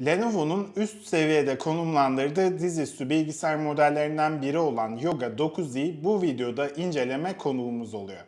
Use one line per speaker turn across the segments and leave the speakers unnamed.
Lenovo'nun üst seviyede konumlandırdığı dizüstü bilgisayar modellerinden biri olan Yoga 9i bu videoda inceleme konuğumuz oluyor.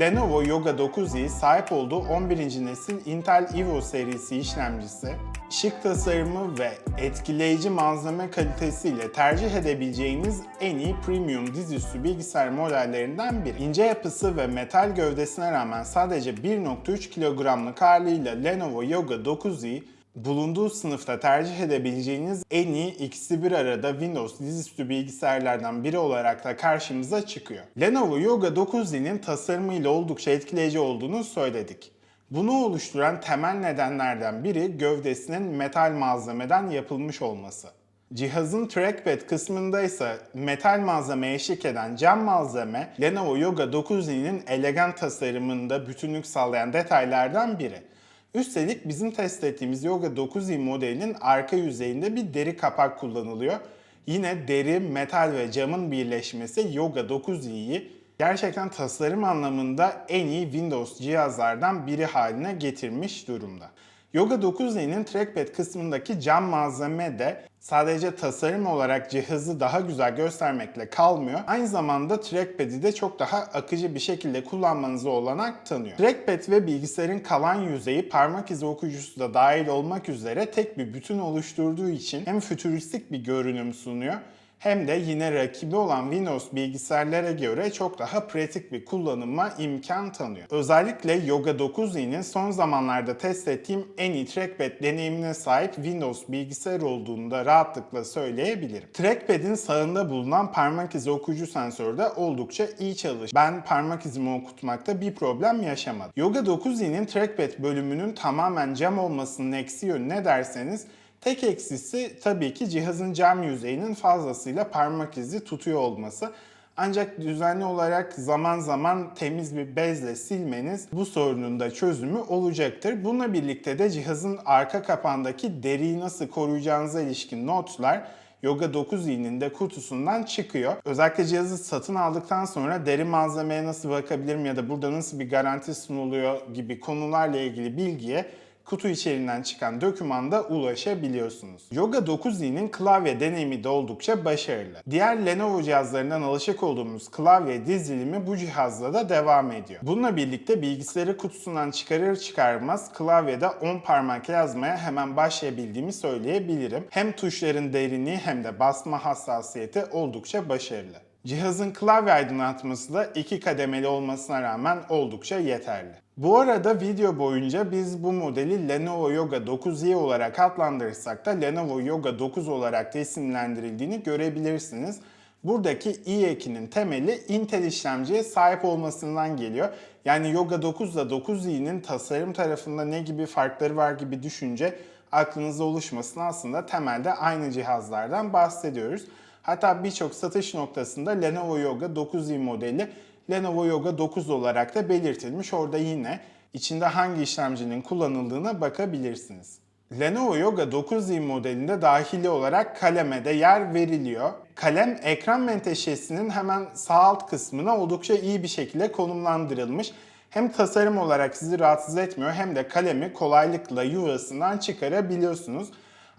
Lenovo Yoga 9i sahip olduğu 11. nesil Intel Evo serisi işlemcisi, şık tasarımı ve etkileyici malzeme kalitesiyle tercih edebileceğiniz en iyi premium dizüstü bilgisayar modellerinden biri. İnce yapısı ve metal gövdesine rağmen sadece 1.3 kilogramlık ağırlığıyla Lenovo Yoga 9i bulunduğu sınıfta tercih edebileceğiniz en iyi ikisi bir arada Windows dizüstü bilgisayarlardan biri olarak da karşımıza çıkıyor. Lenovo Yoga 9i'nin tasarımıyla oldukça etkileyici olduğunu söyledik. Bunu oluşturan temel nedenlerden biri gövdesinin metal malzemeden yapılmış olması. Cihazın trackpad kısmında ise metal malzeme eşlik eden cam malzeme Lenovo Yoga 9i'nin elegant tasarımında bütünlük sağlayan detaylardan biri. Üstelik bizim test ettiğimiz Yoga 9i modelinin arka yüzeyinde bir deri kapak kullanılıyor. Yine deri, metal ve camın birleşmesi Yoga 9i'yi gerçekten tasarım anlamında en iyi Windows cihazlardan biri haline getirmiş durumda. Yoga 9i'nin trackpad kısmındaki cam malzeme de sadece tasarım olarak cihazı daha güzel göstermekle kalmıyor. Aynı zamanda trackpad'i de çok daha akıcı bir şekilde kullanmanıza olanak tanıyor. Trackpad ve bilgisayarın kalan yüzeyi parmak izi okuyucusu da dahil olmak üzere tek bir bütün oluşturduğu için hem fütüristik bir görünüm sunuyor hem de yine rakibi olan Windows bilgisayarlara göre çok daha pratik bir kullanıma imkan tanıyor. Özellikle Yoga 9i'nin son zamanlarda test ettiğim en iyi trackpad deneyimine sahip Windows bilgisayar olduğunu da rahatlıkla söyleyebilirim. Trackpad'in sağında bulunan parmak izi okuyucu sensörü de oldukça iyi çalışıyor. Ben parmak izimi okutmakta bir problem yaşamadım. Yoga 9i'nin trackpad bölümünün tamamen cam olmasının eksi yönü ne derseniz Tek eksisi tabii ki cihazın cam yüzeyinin fazlasıyla parmak izi tutuyor olması. Ancak düzenli olarak zaman zaman temiz bir bezle silmeniz bu sorunun da çözümü olacaktır. Bununla birlikte de cihazın arka kapağındaki deriyi nasıl koruyacağınıza ilişkin notlar Yoga 9i'nin de kutusundan çıkıyor. Özellikle cihazı satın aldıktan sonra deri malzemeye nasıl bakabilirim ya da burada nasıl bir garanti sunuluyor gibi konularla ilgili bilgiye kutu içeriğinden çıkan dokümanda ulaşabiliyorsunuz. Yoga 9i'nin klavye deneyimi de oldukça başarılı. Diğer Lenovo cihazlarından alışık olduğumuz klavye dizilimi bu cihazla da devam ediyor. Bununla birlikte bilgisayarı kutusundan çıkarır çıkarmaz klavyede 10 parmak yazmaya hemen başlayabildiğimi söyleyebilirim. Hem tuşların derinliği hem de basma hassasiyeti oldukça başarılı. Cihazın klavye aydınlatması da iki kademeli olmasına rağmen oldukça yeterli. Bu arada video boyunca biz bu modeli Lenovo Yoga 9i olarak adlandırırsak da Lenovo Yoga 9 olarak da isimlendirildiğini görebilirsiniz. Buradaki i ekinin temeli Intel işlemciye sahip olmasından geliyor. Yani Yoga 9 ile 9i'nin tasarım tarafında ne gibi farkları var gibi düşünce aklınızda oluşmasın aslında temelde aynı cihazlardan bahsediyoruz. Hatta birçok satış noktasında Lenovo Yoga 9i modeli Lenovo Yoga 9 olarak da belirtilmiş. Orada yine içinde hangi işlemcinin kullanıldığına bakabilirsiniz. Lenovo Yoga 9i modelinde dahili olarak kaleme de yer veriliyor. Kalem ekran menteşesinin hemen sağ alt kısmına oldukça iyi bir şekilde konumlandırılmış. Hem tasarım olarak sizi rahatsız etmiyor hem de kalemi kolaylıkla yuvasından çıkarabiliyorsunuz.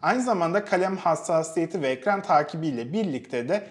Aynı zamanda kalem hassasiyeti ve ekran takibiyle birlikte de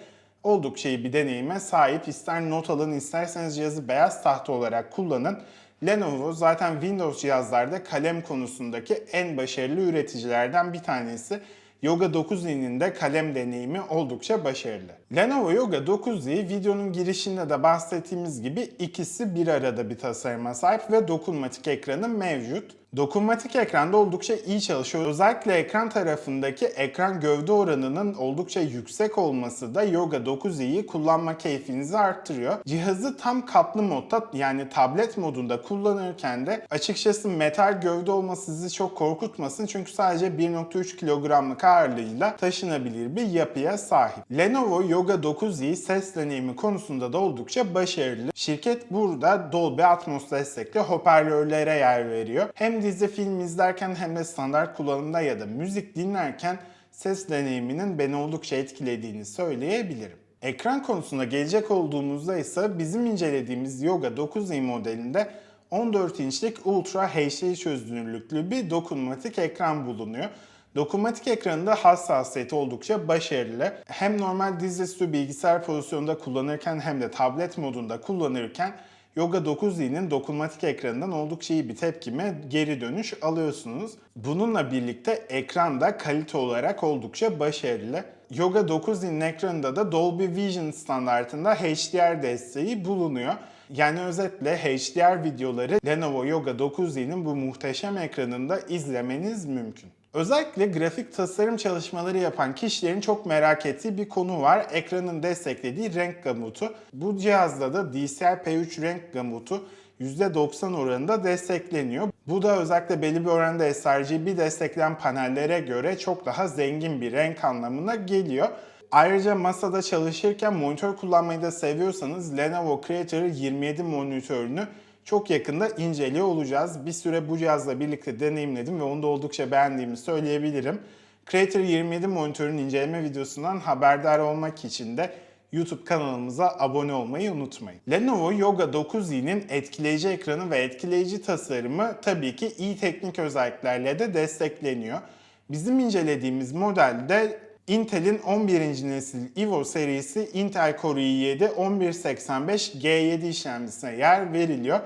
oldukça iyi bir deneyime sahip. İster not alın isterseniz cihazı beyaz tahta olarak kullanın. Lenovo zaten Windows cihazlarda kalem konusundaki en başarılı üreticilerden bir tanesi. Yoga 9i'nin de kalem deneyimi oldukça başarılı. Lenovo Yoga 9i videonun girişinde de bahsettiğimiz gibi ikisi bir arada bir tasarıma sahip ve dokunmatik ekranı mevcut. Dokunmatik ekranda oldukça iyi çalışıyor. Özellikle ekran tarafındaki ekran gövde oranının oldukça yüksek olması da Yoga 9i'yi kullanma keyfinizi arttırıyor. Cihazı tam katlı modda yani tablet modunda kullanırken de açıkçası metal gövde olması sizi çok korkutmasın çünkü sadece 1.3 kilogramlık ağırlığıyla taşınabilir bir yapıya sahip. Lenovo Yoga 9i ses deneyimi konusunda da oldukça başarılı. Şirket burada Dolby Atmos destekli hoparlörlere yer veriyor. Hem dizi film izlerken hem de standart kullanımda ya da müzik dinlerken ses deneyiminin beni oldukça etkilediğini söyleyebilirim. Ekran konusuna gelecek olduğumuzda ise bizim incelediğimiz Yoga 9i modelinde 14 inçlik Ultra HD çözünürlüklü bir dokunmatik ekran bulunuyor. Dokunmatik ekranında hassasiyeti oldukça başarılı. Hem normal dizüstü bilgisayar pozisyonunda kullanırken hem de tablet modunda kullanırken Yoga 9i'nin dokunmatik ekranından oldukça iyi bir tepkime geri dönüş alıyorsunuz. Bununla birlikte ekran da kalite olarak oldukça başarılı. Yoga 9i'nin ekranında da Dolby Vision standartında HDR desteği bulunuyor. Yani özetle HDR videoları Lenovo Yoga 9i'nin bu muhteşem ekranında izlemeniz mümkün. Özellikle grafik tasarım çalışmaları yapan kişilerin çok merak ettiği bir konu var. Ekranın desteklediği renk gamutu. Bu cihazda da DCI-P3 renk gamutu %90 oranında destekleniyor. Bu da özellikle belli bir oranda sRGB destekleyen panellere göre çok daha zengin bir renk anlamına geliyor. Ayrıca masada çalışırken monitör kullanmayı da seviyorsanız Lenovo Creator 27 monitörünü çok yakında inceliyor olacağız. Bir süre bu cihazla birlikte deneyimledim ve onu da oldukça beğendiğimi söyleyebilirim. Creator 27 monitörün inceleme videosundan haberdar olmak için de YouTube kanalımıza abone olmayı unutmayın. Lenovo Yoga 9i'nin etkileyici ekranı ve etkileyici tasarımı tabii ki iyi teknik özelliklerle de destekleniyor. Bizim incelediğimiz modelde Intel'in 11. nesil Evo serisi Intel Core i7 1185 G7 işlemcisine yer veriliyor.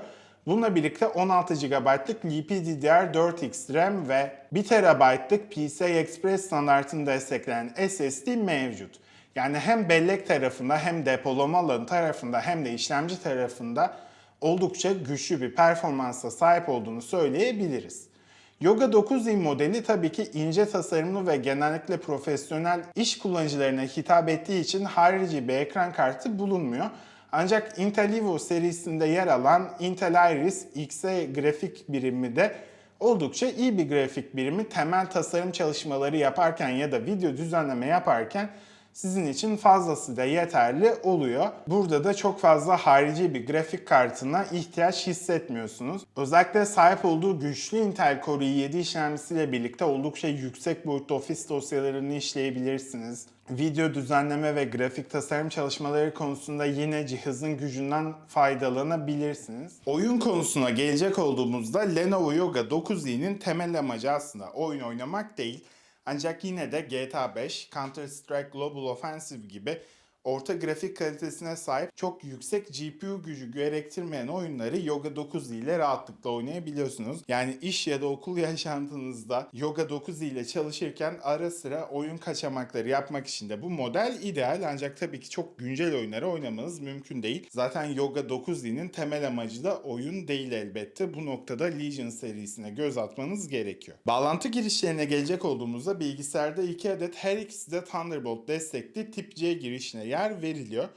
Bununla birlikte 16 GB'lık LPDDR4X RAM ve 1 TB'lık PCI Express standartını destekleyen SSD mevcut. Yani hem bellek tarafında hem depolama alanı tarafında hem de işlemci tarafında oldukça güçlü bir performansa sahip olduğunu söyleyebiliriz. Yoga 9i modeli tabii ki ince tasarımlı ve genellikle profesyonel iş kullanıcılarına hitap ettiği için harici bir ekran kartı bulunmuyor. Ancak Intel Evo serisinde yer alan Intel Iris Xe grafik birimi de oldukça iyi bir grafik birimi. Temel tasarım çalışmaları yaparken ya da video düzenleme yaparken sizin için fazlası da yeterli oluyor. Burada da çok fazla harici bir grafik kartına ihtiyaç hissetmiyorsunuz. Özellikle sahip olduğu güçlü Intel Core i7 işlemcisiyle birlikte oldukça yüksek boyutlu ofis dosyalarını işleyebilirsiniz. Video düzenleme ve grafik tasarım çalışmaları konusunda yine cihazın gücünden faydalanabilirsiniz. Oyun konusuna gelecek olduğumuzda Lenovo Yoga 9i'nin temel amacı aslında oyun oynamak değil, ancak yine de GTA 5, Counter Strike Global Offensive gibi orta grafik kalitesine sahip çok yüksek GPU gücü gerektirmeyen oyunları Yoga 9 ile rahatlıkla oynayabiliyorsunuz. Yani iş ya da okul yaşantınızda Yoga 9 ile çalışırken ara sıra oyun kaçamakları yapmak için de bu model ideal ancak tabii ki çok güncel oyunları oynamanız mümkün değil. Zaten Yoga 9i'nin temel amacı da oyun değil elbette. Bu noktada Legion serisine göz atmanız gerekiyor. Bağlantı girişlerine gelecek olduğumuzda bilgisayarda iki adet her ikisi de Thunderbolt destekli tip C girişine yer veriliyor.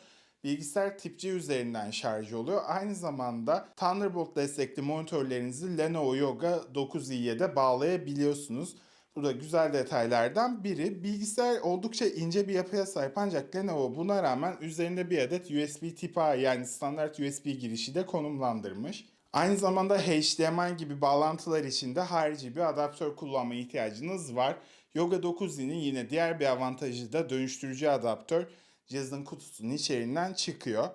Bilgisayar tip C üzerinden şarj oluyor. Aynı zamanda Thunderbolt destekli monitörlerinizi Lenovo Yoga 9i'ye de bağlayabiliyorsunuz. Bu da güzel detaylardan biri. Bilgisayar oldukça ince bir yapıya sahip ancak Lenovo buna rağmen üzerinde bir adet USB tip A yani standart USB girişi de konumlandırmış. Aynı zamanda HDMI gibi bağlantılar için de harici bir adaptör kullanma ihtiyacınız var. Yoga 9i'nin yine diğer bir avantajı da dönüştürücü adaptör cihazın kutusunun içeriğinden çıkıyor.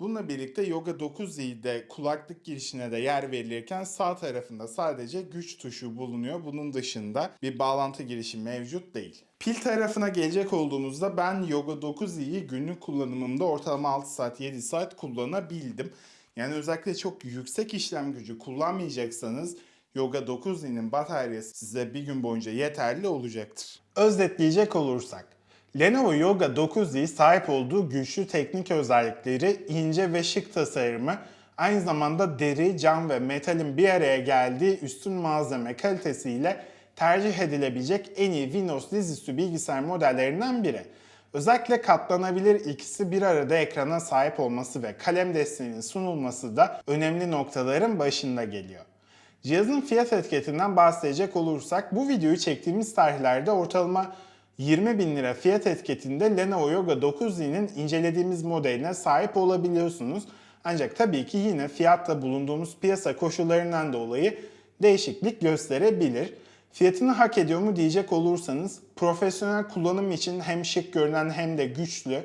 Bununla birlikte Yoga 9i'de kulaklık girişine de yer verilirken sağ tarafında sadece güç tuşu bulunuyor. Bunun dışında bir bağlantı girişi mevcut değil. Pil tarafına gelecek olduğumuzda ben Yoga 9i'yi günlük kullanımımda ortalama 6 saat 7 saat kullanabildim. Yani özellikle çok yüksek işlem gücü kullanmayacaksanız Yoga 9i'nin bataryası size bir gün boyunca yeterli olacaktır. Özetleyecek olursak Lenovo Yoga 9i sahip olduğu güçlü teknik özellikleri, ince ve şık tasarımı, aynı zamanda deri, cam ve metalin bir araya geldiği üstün malzeme kalitesiyle tercih edilebilecek en iyi Windows dizüstü bilgisayar modellerinden biri. Özellikle katlanabilir ikisi bir arada ekrana sahip olması ve kalem desteğinin sunulması da önemli noktaların başında geliyor. Cihazın fiyat etiketinden bahsedecek olursak bu videoyu çektiğimiz tarihlerde ortalama 20 bin lira fiyat etiketinde Lenovo Yoga 9i'nin incelediğimiz modeline sahip olabiliyorsunuz. Ancak tabii ki yine fiyatta bulunduğumuz piyasa koşullarından dolayı değişiklik gösterebilir. Fiyatını hak ediyor mu diyecek olursanız profesyonel kullanım için hem şık görünen hem de güçlü,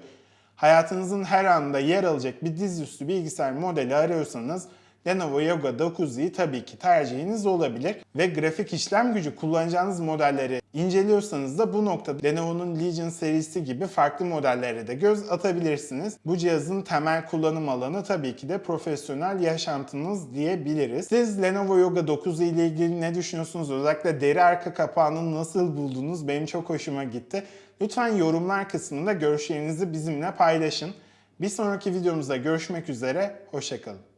hayatınızın her anında yer alacak bir dizüstü bilgisayar modeli arıyorsanız Lenovo Yoga 9i tabii ki tercihiniz olabilir ve grafik işlem gücü kullanacağınız modelleri inceliyorsanız da bu noktada Lenovo'nun Legion serisi gibi farklı modellere de göz atabilirsiniz. Bu cihazın temel kullanım alanı tabii ki de profesyonel yaşantınız diyebiliriz. Siz Lenovo Yoga 9i ile ilgili ne düşünüyorsunuz? Özellikle deri arka kapağını nasıl buldunuz? Benim çok hoşuma gitti. Lütfen yorumlar kısmında görüşlerinizi bizimle paylaşın. Bir sonraki videomuzda görüşmek üzere, hoşçakalın.